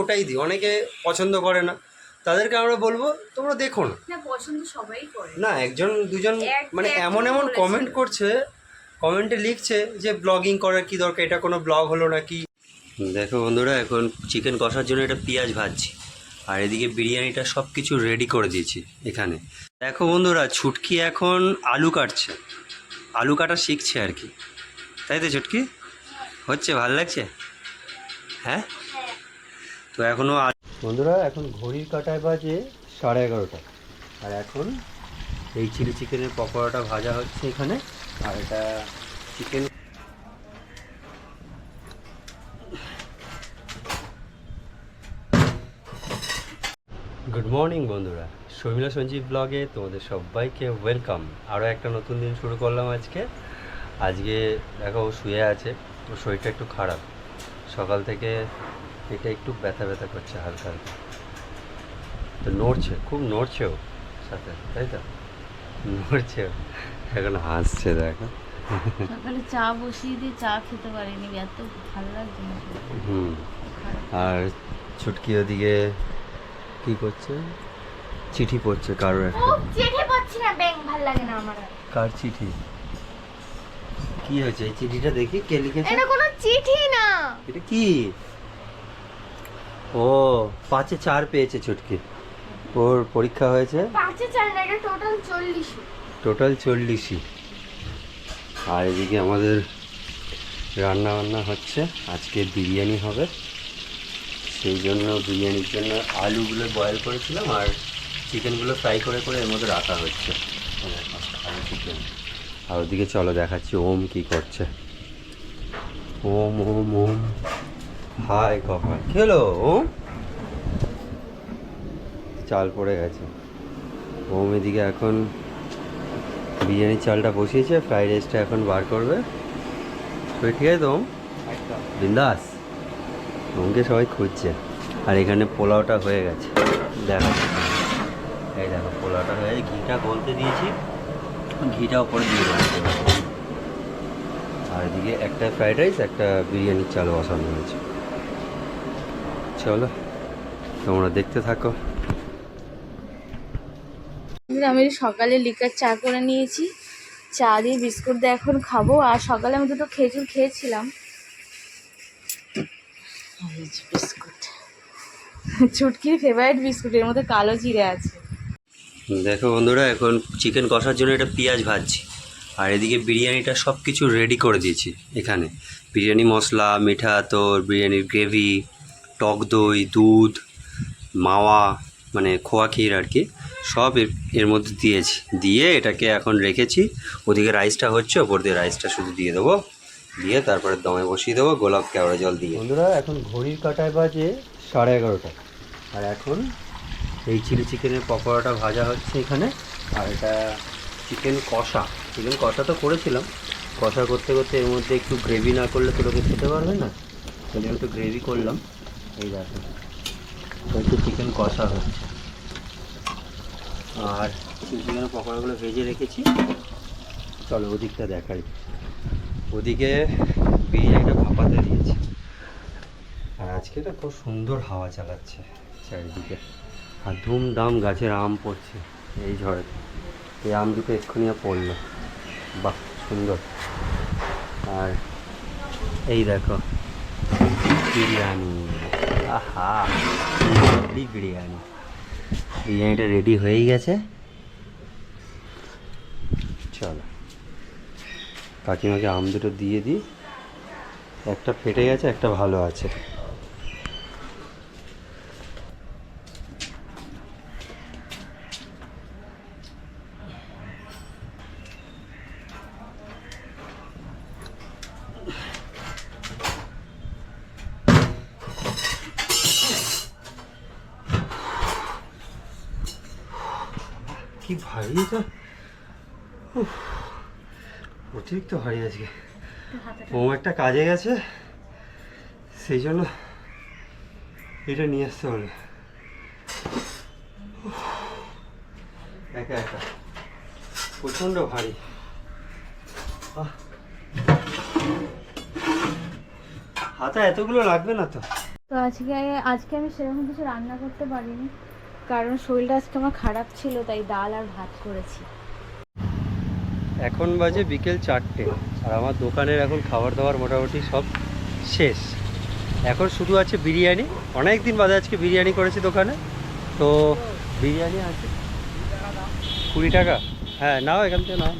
ওটাই দিই। অনেকে পছন্দ করে না। তাদেরকে আমরা বলব তোমরা দেখো না। না পছন্দ সবাই করে। না একজন দুজন মানে এমন এমন কমেন্ট করছে কমেন্টে লিখছে যে ব্লগিং করার কি দরকার? এটা কোনো ব্লগ হলো না কি দেখো বন্ধুরা এখন চিকেন কষার জন্য এটা পেঁয়াজ ভাজছি। আর এদিকে বিরিয়ানিটা সব কিছু রেডি করে দিয়েছি এখানে। দেখো বন্ধুরা ছুটকি এখন আলু কাটছে। আলু কাটা শিখছে আর কি। তাই তো ছুটকি? হচ্ছে ভালো লাগছে? হ্যাঁ? তো এখনও বন্ধুরা, এখন ঘড়ির কাটায় বাজে সাড়ে এগারোটা। আর এখন এই চিলি চিকেনের পকোড়াটা ভাজা হচ্ছে এখানে, আর এটা চিকেন গুড মর্নিং বন্ধুরা। শর্মিলা সঞ্জীব ব্লগে তোমাদের সবাইকে ওয়েলকাম আরও একটা নতুন দিন শুরু করলাম আজকে। আজকে দেখো ও শুয়ে আছে ওর শরীরটা একটু খারাপ। সকাল থেকে এটা একটু ব্যথা ব্যথা করছে হালকা হালকা। তো নড়ছে খুব নড়ছে ও সাথে তাই তো? নড়ছে এখন হাসছে দেখো। সকালে চা বসিয়ে দিয়ে চা খেতে পারিনি এত ভালো লাগছে হুম আর ছুটকি ওদিকে কি করছে? চিঠি পড়ছে কারোর একটা। চেখে পাচ্ছি না ব্যাং ভালো লাগে না আমার। কার চিঠি? কি হয়েছে? এই চিঠিটা দেখি কে লিখেছে? এটা কোনো চিঠি না। এটা কি? ও পাঁচে চার পেয়েছে ছুটকি। ওর পরীক্ষা হয়েছে? পাঁচে চার না এটা টোটাল চল্লিশ। টোটাল চল্লিশই। আর এদিকে আমাদের রান্না বান্না হচ্ছে। আজকে বিরিয়ানি হবে। সেই জন্য বিরিয়ানির জন্য আলুগুলো বয়েল করেছিলাম আর চিকেনগুলো ফ্রাই করে করে এর মধ্যে রাখা হচ্ছে। আলু চিকেন আর ওদিকে চলো দেখাচ্ছি ওম কি করছে। ওম ওম ওম। হাই কপাল কি হলো? চাল পড়ে গেছে। ওম এদিকে এখন বিরিয়ানির চালটা বসিয়েছে ফ্রাইড রাইসটা এখন বার করবে। তো ঠিক আছে তো? বিন্দাস? ওমকে সবাই খুঁজছে। আর এখানে পোলাওটা হয়ে গেছে। দেখো এই দেখো পোলাওটা হয়ে ঘিটা গলতে দিয়েছি। ঘিটা ওপরে দিয়ে দিয়েছি আর এদিকে একটা ফ্রাইড রাইস একটা বিরিয়ানির চাল বসানো হয়েছে। চলো তোমরা দেখতে থাকো। আমি সকালে লিকার চা করে নিয়েছি চা দিয়ে বিস্কুট দিয়ে এখন খাব আর সকালে আমি দুটো খেজুর খেয়েছিলাম। এই যে বিস্কুট। ছুটকির ফেভারিট বিস্কুট এর মধ্যে কালো জিরে আছে। দেখো বন্ধুরা এখন চিকেন কষার জন্য এটা পেঁয়াজ ভাজছি আর এদিকে বিরিয়ানিটা সব কিছু রেডি করে দিয়েছি এখানে। বিরিয়ানি মশলা মিঠা তোর বিরিয়ানির গ্রেভি টক দই, দুধ, মাওয়া মানে খোয়া ক্ষীর আর কি, সব এর এর মধ্যে দিয়েছি। দিয়ে এটাকে এখন রেখেছি। ওদিকে রাইসটা হচ্ছে, ওপর দিয়ে রাইসটা শুধু দিয়ে দেবো। দিয়ে তারপরে দমে বসিয়ে দেবো, গোলাপ কেওড়া জল দিয়ে। বন্ধুরা, এখন ঘড়ির কাটায় বাজে সাড়ে এগারোটা। আর এখন এই চিলি চিকেনের পকোড়াটা ভাজা হচ্ছে এখানে। আর এটা চিকেন কষা। চিকেন কষা তো করেছিলাম। কষা করতে করতে এর মধ্যে একটু গ্রেভি না করলে তো লোকে খেতে পারবে না। জন্য একটু গ্রেভি করলাম। এই দেখো। একটু চিকেন কষা হচ্ছে। আর চিলি চিকেনের পকোড়াগুলো ভেজে রেখেছি। চলো ওদিকটা দেখাই। ওদিকে বিরিয়ানিটা ভাপাতে দিয়েছি। আর আজকে তো খুব সুন্দর হাওয়া চালাচ্ছে চারিদিকে। আর ধুমধাম গাছের আম পড়ছে এই ঝড়ে এই আম দুটো এক্ষুনি পড়ল। বাহ, সুন্দর। আর এই দেখো, বিরিয়ানি। আহা বিরিয়ানি। বিরিয়ানিটা রেডি হয়েই গেছে। চলো। কাকিমাকে আম দুটো দিয়ে দিই। একটা ফেটে গেছে, একটা ভালো আছে কি ভারী এটা উফ, অতিরিক্ত ভারী আজকে। ও একটা কাজে গেছে সেই জন্য এটা নিয়ে আসতে হলো উফ, একা একা। প্রচণ্ড ভারী। হাতে এতগুলো লাগবে না তো? তো আজকে আজকে আমি সেরকম কিছু রান্না করতে পারিনি কারণ শরীরটা আজকে আমার খারাপ ছিল তাই ডাল আর ভাত করেছি। এখন বাজে বিকেল চারটে আর আমার দোকানের এখন খাবার দাবার মোটামুটি সব শেষ। এখন শুধু আছে বিরিয়ানি। অনেক দিন বাদে আজকে বিরিয়ানি করেছি দোকানে। তো বিরিয়ানি আছে। কুড়ি টাকা। হ্যাঁ নাও এখান থেকে নাও।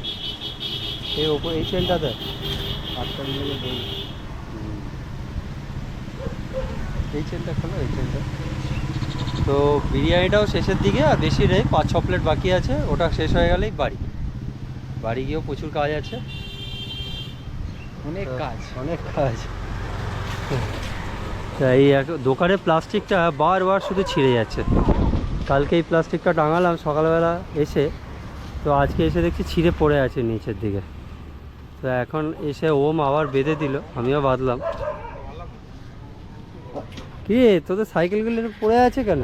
এই ওপর, এই চেনটাতে আটটা। এই চেনটা খোলো, এই চেনটা তো বিরিয়ানিটাও শেষের দিকে আর বেশি নেই পাঁচ ছ প্লেট বাকি আছে। ওটা শেষ হয়ে গেলেই বাড়ি। বাড়ি গিয়েও প্রচুর কাজ আছে। অনেক কাজ। অনেক কাজ। তা এই এক- দোকানে প্লাস্টিকটা বারবার শুধু ছিঁড়ে যাচ্ছে। কালকে এই প্লাস্টিকটা টাঙালাম সকালবেলা এসে তো আজকে এসে দেখছি ছিঁড়ে পড়ে আছে নিচের দিকে। তো এখন এসে ওম আবার বেঁধে দিল আমিও বাঁধলাম। কি তোদের সাইকেলগুলো পড়ে আছে কেন?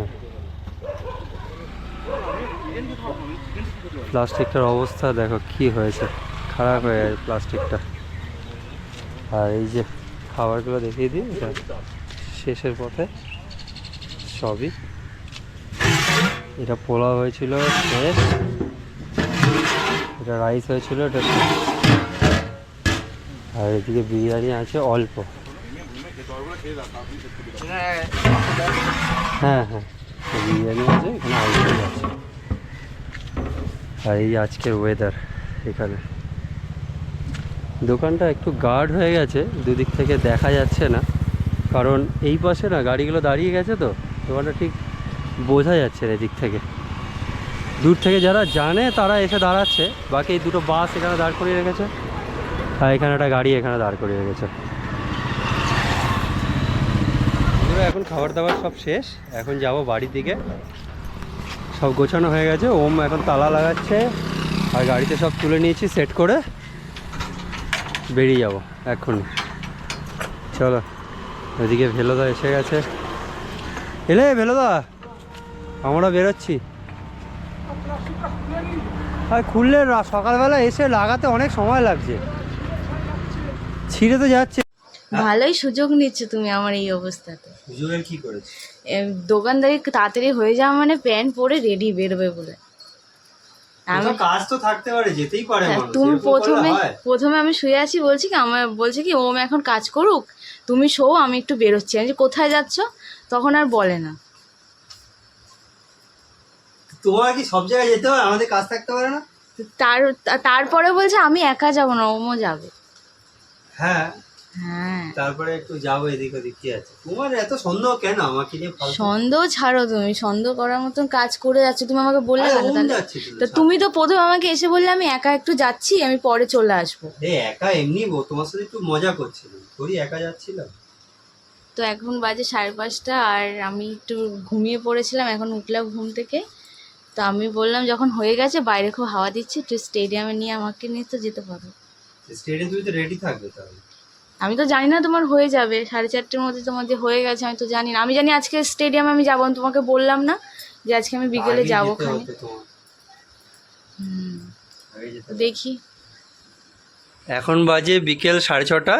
প্লাস্টিকটার অবস্থা, দেখো কি হয়েছে। খারাপ হয়ে গেছে প্লাস্টিকটা। আর এই যে খাবারগুলো দেখিয়ে দিই, এটা শেষের পথে। সবই। এটা পোলাও হয়েছিল, শেষ। এটা রাইস হয়েছিল, এটা আর এদিকে বিরিয়ানি আছে, অল্প। হ্যাঁ হ্যাঁ। বিরিয়ানি আছে, এখানে অল্পই আছে। আর এই আজকের ওয়েদার এখানে। দোকানটা একটু গার্ড হয়ে গেছে, দুদিক থেকে দেখা যাচ্ছে না। কারণ এই পাশে না গাড়িগুলো দাঁড়িয়ে গেছে তো, দোকানটা ঠিক বোঝা যাচ্ছে না এদিক থেকে। দূর থেকে যারা জানে তারা এসে দাঁড়াচ্ছে। বাকি এই দুটো বাস এখানে দাঁড় করিয়ে রেখেছে। আর এখানে একটা গাড়ি এখানে দাঁড় করিয়ে রেখেছে। এখন খাবার দাবার সব শেষ। এখন যাব বাড়ির দিকে। সব গোছানো হয়ে গেছে, ওম এখন তালা লাগাচ্ছে, আর গাড়িতে সব তুলে নিয়েছি সেট করে বেরিয়ে যাব এখন চলো ওইদিকে ভেলোদা এসে গেছে। এলে ভেলোদা, আমরা বেরোচ্ছি। আর খুললে সকালবেলা এসে লাগাতে অনেক সময় লাগছে। ছিঁড়ে তো যাচ্ছে। ভালোই সুযোগ নিচ্ছ তুমি আমার এই অবস্থাতে। সুযোগের কি করেছে? দোকানদারি তাড়াতাড়ি হয়ে যাওয়া মানে প্যান্ট পরে রেডি বেরোবে বলে। আমি কাজ তো থাকতে পারে যেতেই পারে হ্যাঁ, তুমি প্রথমে প্রথমে আমি শুয়ে আছি বলছি কি আমার বলছে কি ওম এখন কাজ করুক তুমি শো আমি একটু বেরোচ্ছি। আমি কোথায় যাচ্ছ তখন আর বলে না। তোমার কি সব জায়গায় যেতে হয়? আমাদের কাজ থাকতে পারে না? তার তারপরে বলছে আমি একা যাব না ওমও যাবে। হ্যাঁ। তারপরে একটু যাব এদিক ওদিক কি আছে? তোমার এত সন্দেহ কেন আমাকে নিয়ে সন্দেহ ছাড়ো তুমি সন্দেহ করার মতন কাজ করে যাচ্ছ। তুমি আমাকে বললে তো, তুমি তো প্রথমে আমাকে এসে বললে আমি একা একটু যাচ্ছি আমি পরে চলে আসব। একা এমনি বো, তোমার সাথে একটু মজা করছিলাম। তোরই একা যাচ্ছিলাম। তো এখন বাজে সাড়ে পাঁচটা আর আমি একটু ঘুমিয়ে পড়েছিলাম এখন উঠলাম ঘুম থেকে। তো আমি বললাম যখন হয়ে গেছে বাইরে খুব হাওয়া দিচ্ছে একটু স্টেডিয়ামে নিয়ে আমাকে নিয়ে তো যেতে পারো। স্টেডিয়াম তুমি তো রেডি থাকবে তাহলে। আমি তো জানি না তোমার হয়ে যাবে সাড়ে চারটের মধ্যে তোমার যে হয়ে গেছে আমি তো জানি না। আমি জানি আজকে স্টেডিয়ামে আমি যাব আমি তোমাকে বললাম না যে আজকে আমি বিকেলে যাব যেতে খানি হতো তোমার। হুম, আগে যেতে হতো। দেখি। এখন বাজে বিকেল সাড়ে ছটা।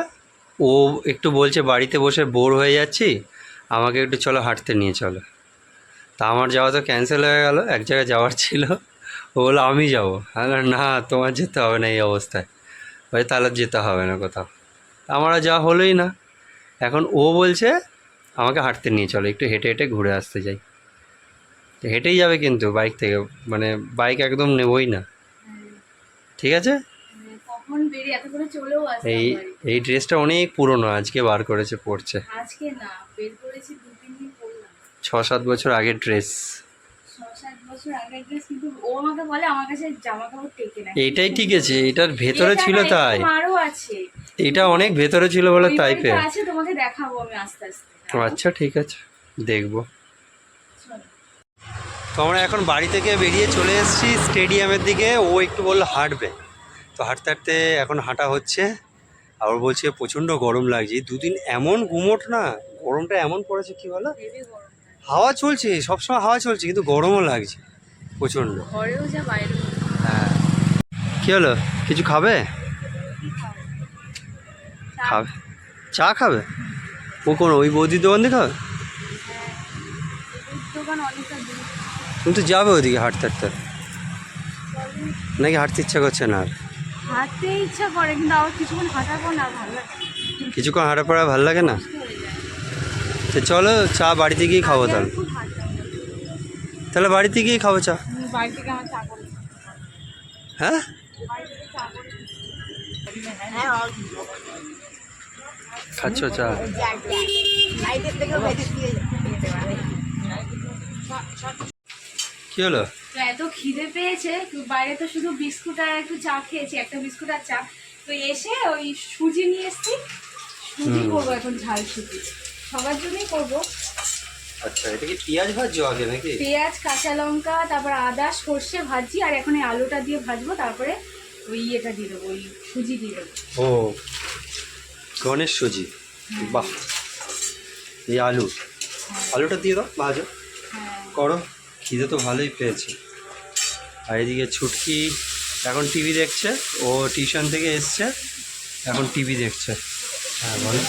ও একটু বলছে বাড়িতে বসে বোর হয়ে যাচ্ছি। আমাকে একটু চলো হাঁটতে নিয়ে চলো। তা আমার যাওয়া তো ক্যান্সেল হয়ে গেল এক জায়গায় যাওয়ার ছিল। ও বলল আমি যাব। না তোমার যেতে হবে না এই অবস্থায়। ওই তাহলে যেতে হবে না কোথাও। আমার যা হলোই না। এখন ও বলছে আমাকে হাঁটতে নিয়ে চলো একটু হেঁটে হেঁটে ঘুরে আসতে যাই। তো হেঁটেই যাবে কিন্তু বাইক থেকে মানে বাইক একদম নেবই না। ঠিক আছে? এই এই ড্রেসটা অনেক পুরনো আজকে বার করেছে পড়ছে ছ সাত বছর আগের ড্রেস। এইটাই ঠিক আছে এটার ভেতরে ছিল তাই। আরও আছে। এটা অনেক ভেতরে ছিল বলে তাই পেয়ে আছে তোমাকে দেখাবো আমি আস্তে আস্তে। আচ্ছা ঠিক আছে। দেখব। তো আমরা এখন বাড়ি থেকে বেরিয়ে চলে এসেছি স্টেডিয়ামের দিকে। ও একটু বলল হাঁটবে। তো হাঁটতে হাঁটতে এখন হাঁটা হচ্ছে। আবার বলছে প্রচণ্ড গরম লাগছে। দুদিন এমন গুমোট না। গরমটা এমন পড়েছে কি বলো? হাওয়া চলছে সবসময় হাওয়া চলছে কিন্তু গরমও লাগছে প্রচণ্ড। হ্যাঁ। কী হলো? কিছু খাবে? খাবে। চা খাবে? ও কোন ওই বৌদির দোকান দিয়ে খাবে? তুমি তো যাবে ওদিকে হাঁটতে হাঁটতে। নাকি হাঁটতে ইচ্ছা করছে না আর? হাঁটতে ইচ্ছা করে কিন্তু আবার কিছুক্ষণ হাঁটার পর না ভালো লাগে। কিছুক্ষণ হাঁটা পড়া ভালো লাগে না? তো চলো চা বাড়িতে গিয়ে খাব তাহলে। তাহলে বাড়িতে গিয়ে খাব চা। হুম, বাড়ি থেকে আমার চা করে। হ্যাঁ বাড়ি থেকে চা করে হ্যাঁ খাচ্ছ চা কি হলো? এত খিদে পেয়েছে বাইরে তো শুধু বিস্কুট আর একটু চা খেয়েছি একটা বিস্কুট আর চা। তো এসে ওই সুজি নিয়ে এসছি সুজি করব এখন ঝাল সুজি। সবার জন্যই করব। আচ্ছা এটা কি পেঁয়াজ ভাজছো আগে নাকি? পেঁয়াজ কাঁচা লঙ্কা তারপর আদা সর্ষে ভাজি আর এখন এই আলুটা দিয়ে ভাজবো তারপরে ওই ইয়েটা দিয়ে দেবো ওই সুজি দিয়ে দেবো। ও গণেশ সুজি। বাহ। এই আলু। আলুটা দিয়ে দাও ভাজো। হ্যাঁ করো। খিদে তো ভালোই পেয়েছে। আর এদিকে ছুটকি এখন টিভি দেখছে ও টিউশন থেকে এসছে এখন টিভি দেখছে। হ্যাঁ বলো।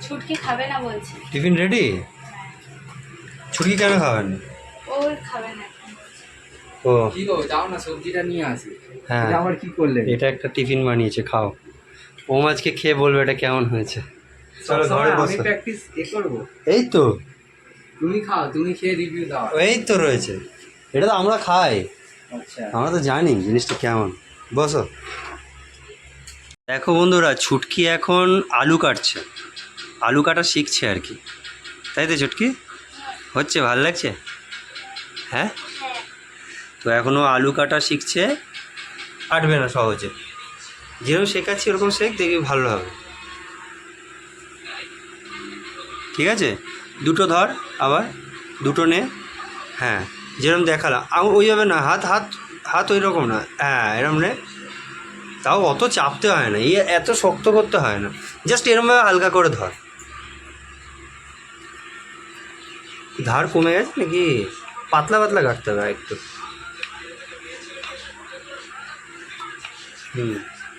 ছুটকি খাবে না বলছে। Tiffin ready? ছুটকি কেন খাবেন? ওর খাবে না। ও। কি গো যাও না সবজিটা নিয়ে আসি। হ্যাঁ। এটা আবার কি করলে? এটা একটা টিফিন বানিয়েছে খাও। ও মাছকে খেয়ে বলবে এটা কেমন হয়েছে। চলো ঘরে বসো। প্র্যাকটিস এ করব। এই তো। তুমি খাও তুমি খেয়ে রিভিউ দাও। এই তো রয়েছে। এটা তো আমরা খাই। আচ্ছা। আমরা তো জানি জিনিসটা কেমন। বসো। দেখো বন্ধুরা ছুটকি এখন আলু কাটছে। আলু কাটা শিখছে আর কি। তাই তো ছুটকি? হচ্ছে ভালো লাগছে? হ্যাঁ? তো এখনও আলু কাটা শিখছে। কাটবে না সহজে। যেরকম শেখাচ্ছি, ওরকম শেখ, দেখবি ভালো হবে। ঠিক আছে? দুটো ধর, আবার দুটো নে। হ্যাঁ যেরকম দেখালাম ওইভাবে না, হাত হাত হাত ওই রকম না। হ্যাঁ এরম নে। তাও অত চাপতে হয় না, এই এত শক্ত করতে হয় না। জাস্ট এরমভাবে হালকা করে ধর। ধার কমে গেছে নাকি? পাতলা পাতলা কাটতে হবে একটু হুম।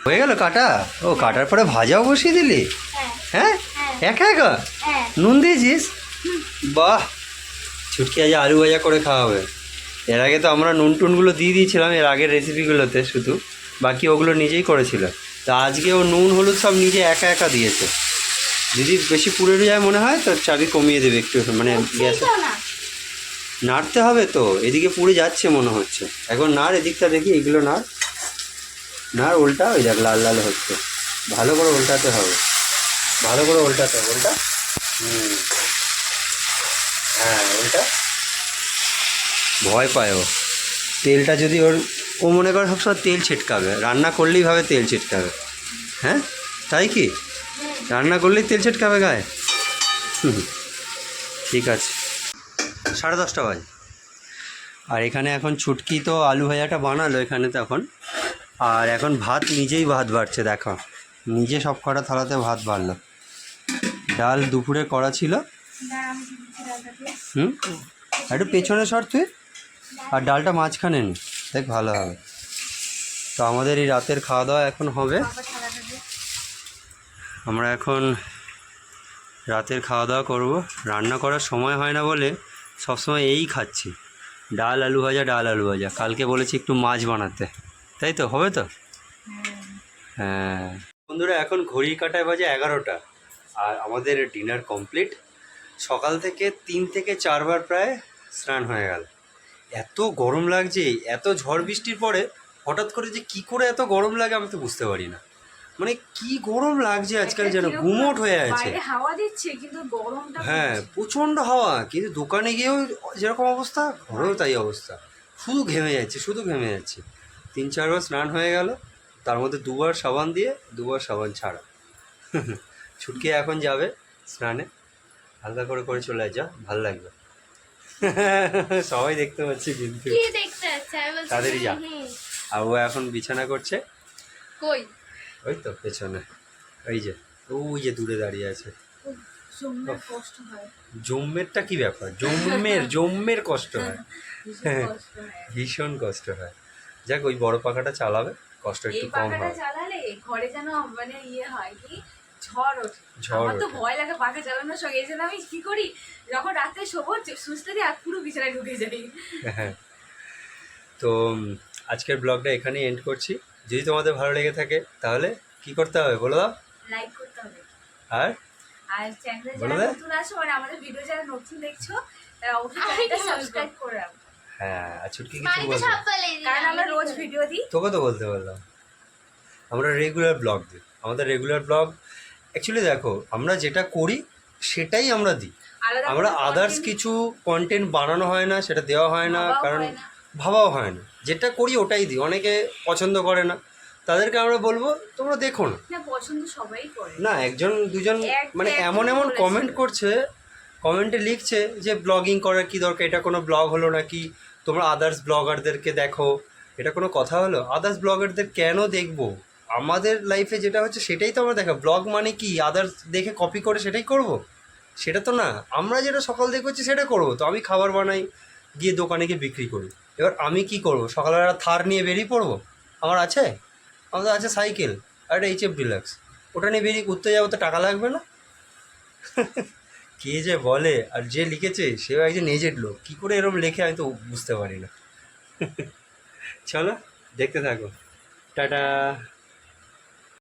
হয়ে গেল কাটা? ও কাটার পরে ভাজাও বসিয়ে দিলি? হ্যাঁ। হ্যাঁ? হ্যাঁ। একা একা? হ্যাঁ। নুন দিয়েছিস? বাহ! ছুটকি আজ আলু ভাজা করে খাওয়াবে। এর আগে তো আমরা নুন টুনগুলো দিয়ে দিয়েছিলাম এর আগের রেসিপিগুলোতে শুধু। বাকি ওগুলো নিজেই করেছিল। তা আজকে ও নুন হলুদ সব নিজে একা একা দিয়েছে। যদি বেশি পুড়ে যায় মনে হয় তো চাবি কমিয়ে দেবে একটু মানে গ্যাসে। নাড়তে হবে তো এদিকে পুড়ে যাচ্ছে মনে হচ্ছে। এখন নাড় এদিকটা দেখি এগুলো নাড়। নাড় উল্টা ওই দেখ, লাল লাল হচ্ছে। ভালো করে উল্টাতে হবে। ভালো করে উল্টাতে হবে, উল্টা। হুম। হ্যাঁ উল্টা। ভয় পায় ও। তেলটা যদি ওর, ও মনে করে সবসময় তেল ছিটকাবে। রান্না করলেই ভাবে তেল ছিটকাবে। হ্যাঁ? তাই কি? রান্না করলেই তেল ছিটকাবে গায়ে? ঠিক আছে। সাড়ে দশটা বাজে। আর এখানে এখন ছুটকি তো আলু ভাজাটা বানালো এখানে তো এখন। আর এখন ভাত নিজেই ভাত বাড়ছে, দেখো। নিজে সব কটা থালাতে ভাত বাড়লো। ডাল দুপুরে করা ছিল। হুম? একটু পেছনে সর তুই। আর ডালটা মাঝখানে নি। দেখ, ভালো হবে। তো আমাদের এই রাতের খাওয়া দাওয়া এখন হবে। আমরা এখন রাতের খাওয়া দাওয়া করব। রান্না করার সময় হয় না বলে সবসময় এই খাচ্ছি। ডাল আলু ভাজা, ডাল আলু ভাজা। কালকে বলেছি একটু মাছ বানাতে। তাই তো? হবে তো? হ্যাঁ। বন্ধুরা এখন ঘড়ি কাটায় বাজে এগারোটা। আর আমাদের ডিনার কমপ্লিট। সকাল থেকে তিন থেকে চারবার প্রায় স্নান হয়ে গেল। এত গরম লাগছে এত ঝড় বৃষ্টির পরে হঠাৎ করে যে কি করে এত গরম লাগে আমি তো বুঝতে পারি না। মানে কি গরম লাগছে আজকাল যেন গুমোট হয়ে আছে। হাওয়া দিচ্ছে কিন্তু গরমটা হ্যাঁ প্রচণ্ড হাওয়া কিন্তু দোকানে গিয়েও যেরকম অবস্থা ঘরেও তাই অবস্থা। শুধু ঘেমে যাচ্ছে শুধু ঘেমে যাচ্ছে। তিন চারবার স্নান হয়ে গেল তার মধ্যে দুবার সাবান দিয়ে দুবার সাবান ছাড়া। ছুটকে এখন যাবে স্নানে। হালকা করে করে চলে যা ভালো লাগবে। সবাই দেখতে পাচ্ছে কিন্তু। তাড়াতাড়ি যা। আর ও এখন বিছানা করছে। কই? ওই তো পেছনে। ওই যে ওই যে দূরে দাঁড়িয়ে আছে। জম্মেরটা কি ব্যাপার? জম্মের জম্মের কষ্ট। কষ্ট হয়। ভীষণ কষ্ট হয়। যাক ওই বড় পাখাটা চালাবে কষ্ট একটু কম পাখাটা চালালে ঘরে যেন মানে ইয়ে হয় কি? ঝড় ওঠে। আমার তো ভয় লাগে পাখা চালানোর সঙ্গে। এই জন্য আমি কি করি? যখন রাত্রে শোবো সুস্থ দিয়ে পুরো বিছানায় ঢুকে যাই। হ্যাঁ। তো আজকের ব্লগটা এখানেই এন্ড করছি। যদি তোমাদের ভালো লেগে থাকে তাহলে কি করতে হবে বলো দাও? লাইক করতে হবে। আর? আর চ্যানেলে যারা নতুন আছো মানে আমাদের ভিডিও যারা নতুন দেখছ তারা অবশ্যই সাবস্ক্রাইব করে রাখো। হ্যাঁ আর ছুটকি কিছু বলবে কারণ আমরা রোজ ভিডিও দিই। তোকে তো বলতে বললাম। আমরা রেগুলার ব্লগ দিই। আমাদের রেগুলার ব্লগ অ্যাকচুয়ালি দেখো আমরা যেটা করি সেটাই আমরা দিই। আমরা আদার্স কিছু কন্টেন্ট বানানো হয় না সেটা দেওয়া হয় না ভাবাও কারণ হয় না। ভাবাও হয় না। যেটা করি ওটাই দিই। অনেকে পছন্দ করে না। তাদেরকে আমরা বলব তোমরা দেখো না। না পছন্দ সবাই করে। না একজন দুজন মানে এমন এমন কমেন্ট করছে কমেন্টে লিখছে যে ব্লগিং করার কি দরকার? এটা কোনো ব্লগ হলো নাকি? তোমরা আদার্স ব্লগারদেরকে দেখো। এটা কোনো কথা হলো? আদার্স ব্লগারদের কেন দেখব? আমাদের লাইফে যেটা হচ্ছে সেটাই তো আমরা দেখা। ব্লগ মানে কি? আদার্স দেখে কপি করে সেটাই করব? সেটা তো না। আমরা যেটা সকাল করছি সেটা করব। তো আমি খাবার বানাই, গিয়ে দোকানে গিয়ে বিক্রি করি। এবার আমি কি করব? সকালবেলা থার নিয়ে বেরিয়ে পড়ব? আমার আছে? আমাদের আছে সাইকেল আর একটা এইচ এফ ডিলাক্স ওটা নিয়ে বেরিয়ে ঘুরতে যাব তো টাকা লাগবে না? কে যে বলে আর যে লিখেছে, সেও একজন এজেড লোক। কী করে এরম লেখে আমি তো বুঝতে পারি না। চলো, দেখতে থাকো। টাটা।